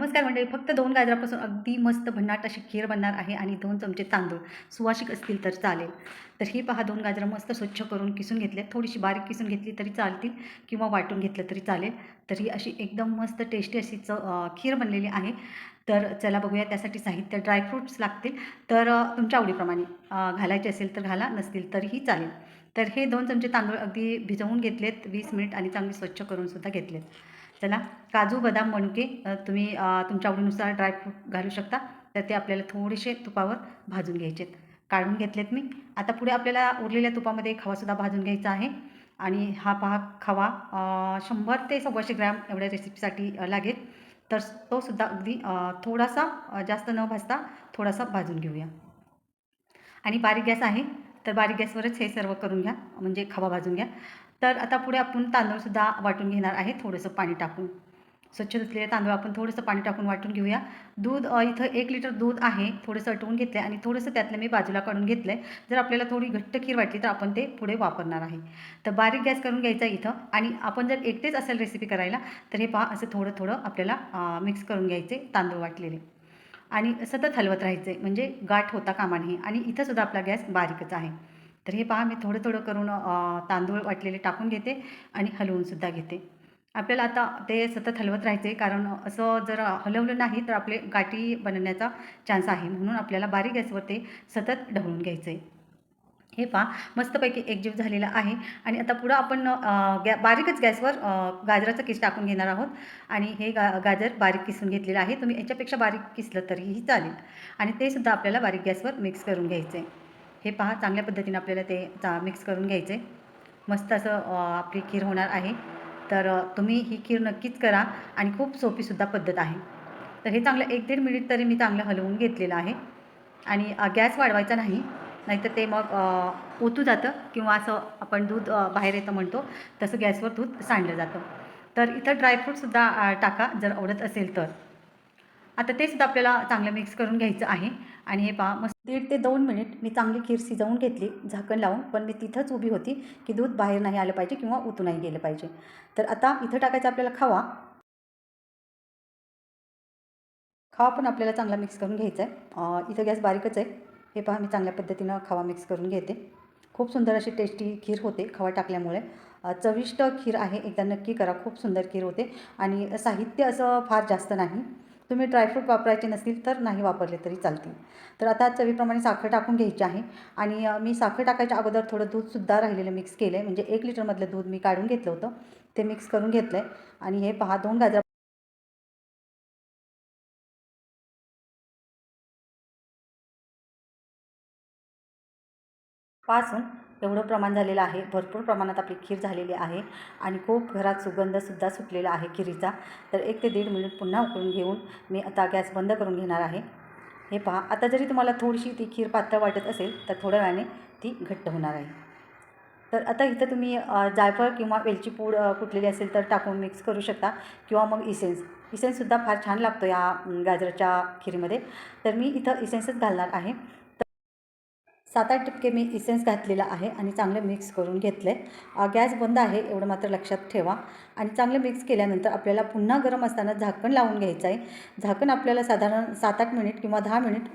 नमस्कार मंडळी फक्त दोन गाजरापासून अगदी मस्त भन्नाट अशी खीर बनणार आहे आणि दोन चमचे तांदूळ. सुवासिक असतील तर चालेल. तर ही पहा दोन गाजरं मस्त स्वच्छ करून किसून घेतले थोडीशी बारीक किसून घेतली तरी चालतील किंवा वाटून घेतलं तरी चालेल. तर ही अशी एकदम मस्त टेस्टी अशी च खीर बनलेली आहे. तर चला बघूया त्यासाठी साहित्य ड्रायफ्रूट्स लागतील. तर तुमच्या आवडीप्रमाणे घालायचे असेल तर घाला नसतील तरीही चालेल. तर हे दोन चमचे तांदूळ अगदी भिजवून घेतलेत वीस मिनिट आणि चांगले स्वच्छ करूनसुद्धा घेतलेत. चला काजू बदाम मणके तुम्ही तुमच्या आवडीनुसार ड्रायफ्रूट घालू शकता. तर ते आपल्याला थोडेसे तुपावर भाजून घ्यायचेत काढून घेतलेत मी. आता पुढे आपल्याला उरलेल्या तुपामध्ये खवासुद्धा भाजून घ्यायचा आहे. आणि हा पहा खवा शंभर ते सव्वाशे ग्रॅम एवढ्या रेसिपीसाठी लागेल. तर तो सुद्धा अगदी थोडासा जास्त न भाजता थोडासा भाजून घेऊया. आणि बारीक गॅस आहे. तर बारीक गॅसवरच हे सर्व करून घ्या म्हणजे खवा भाजून घ्या. तर आता पुढे आपण तांदूळसुद्धा वाटून घेणार आहे थोडंसं पाणी टाकून. स्वच्छ धुतलेले तांदूळ आपण थोडंसं पाणी टाकून वाटून घेऊया. दूध इथं एक लिटर दूध आहे थोडंसं अटवून घेतलं आहे आणि थोडंसं त्यातलं मी बाजूला काढून घेतलं आहे जर आपल्याला थोडी घट्ट खीर वाटली तर आपण ते पुढे वापरणार आहे. तर बारीक गॅस करून घ्यायचा इथं आणि आपण जर एकटेच असेल रेसिपी करायला तर हे पहा असं थोडं थोडं आपल्याला मिक्स करून घ्यायचे तांदूळ वाटलेले. आणि सतत हलवत राहायचं. आहे म्हणजे गाठ होता कामा नये. आणि इथंसुद्धा आपला गॅस बारीकच आहे. तर हे पहा मी थोडं थोडं करून तांदूळ वाटलेले टाकून घेते आणि हलवूनसुद्धा घेते. आपल्याला आता ते सतत हलवत राहायचे. कारण असं जर हलवलं नाही तर आपले गाठी बनण्याचा चान्स आहे. म्हणून आपल्याला बारीक गॅसवर ते सतत ढवळून घ्यायचं. आहे हे पहा मस्तपैकी एकजीव झालेला आहे. आणि आता पुढं आपण गॅ बारीकच गॅसवर गाजराचं किस टाकून घेणार आहोत. आणि हे गा गाजर बारीक किसून घेतलेलं आहे. तुम्ही याच्यापेक्षा बारीक किसलं तरीही चालेल. आणि ते सुद्धा आपल्याला बारीक गॅसवर मिक्स करून घ्यायचं आहे हे पहा चांगल्या पद्धतीने आपल्याला ते चा मिक्स करून घ्यायचं आहे मस्त असं आपली खीर होणार आहे. तर तुम्ही ही खीर नक्कीच करा. आणि खूप सोपीसुद्धा पद्धत आहे. तर हे चांगलं एक दीड मिनिट तरी मी चांगलं हलवून घेतलेलं आहे. आणि गॅस वाढवायचा नाही. नाहीतर ते मग ओतू जातं किंवा असं आपण दूध बाहेर येतं म्हणतो तसं गॅसवर दूध सांडलं जातं. तर इथं ड्रायफ्रूटसुद्धा टाका जर आवडत असेल तर. आता ते सुद्धा आपल्याला चांगलं मिक्स करून घ्यायचं आहे. आणि हे पहा मस्त दीड ते दोन मिनिट मी चांगली खीर शिजवून घेतली झाकण लावून. पण मी तिथंच उभी होती की दूध बाहेर नाही आलं पाहिजे किंवा उतू नाही गेलं पाहिजे. तर आता इथं टाकायचं आपल्याला खवा. खवा पण आपल्याला चांगला मिक्स करून घ्यायचा आहे. इथं गॅस बारीकच आहे. हे पहा मी चांगल्या पद्धतीनं खवा मिक्स करून घेते. खूप सुंदर अशी टेस्टी खीर होते खवा टाकल्यामुळे. चविष्ट खीर आहे एकदा नक्की करा खूप सुंदर खीर होते. आणि साहित्य असं फार जास्त नाही. तुम्ही ड्रायफ्रूट वापरायचे नसतील तर नाही वापरले तरी चालतील. तर आता चवीप्रमाणे साखर टाकून घ्यायची आहे. आणि मी साखर टाकायच्या अगोदर थोडं दूधसुद्धा राहिलेलं मिक्स केलं आहे म्हणजे एक लिटरमधलं दूध मी काढून घेतलं होतं. ते मिक्स करून घेतलं आहे आणि हे पहा दोन गाजर पासून एवढं प्रमाण झालेलं आहे. भरपूर प्रमाणात आपली खीर झालेली आहे आणि खूप घरात सुगंधसुद्धा सुटलेला आहे खिरीचा. तर एक ते दीड मिनिट पुन्हा उकळून घेऊन मी आता गॅस बंद करून घेणार आहे. हे पहा आता जरी तुम्हाला थोडीशी ती खीर पातळ वाटत असेल तर थोड्या वेळाने ती घट्ट होणार आहे. तर आता इथं तुम्ही जायफळ किंवा वेलची पूड कुठलेली कुटलेली असेल तर टाकून मिक्स करू शकता किंवा मग इसेन्स इसेन्ससुद्धा फार छान लागतो या गाजराच्या खीरीमध्ये. तर मी इथं इसेन्सच घालणार आहे. सात आठ टिपके मी इसेन्स घातलेला आहे आणि चांगलं मिक्स करून घेतलं. आहे गॅस बंद आहे एवढं मात्र लक्षात ठेवा. आणि चांगलं मिक्स केल्यानंतर आपल्याला पुन्हा गरम असताना झाकण लावून घ्यायचं आहे. झाकण आपल्याला साधारण सात आठ मिनिट किंवा दहा मिनिट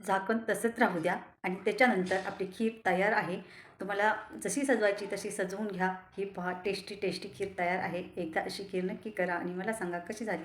झाकण तसंच राहू द्या. आणि त्याच्यानंतर आपली खीर तयार आहे. तुम्हाला जशी सजवायची तशी सजवून घ्या. ही पहा टेस्टी टेस्टी खीर तयार आहे. एकदा अशी खीर नक्की करा आणि मला सांगा कशी झाली.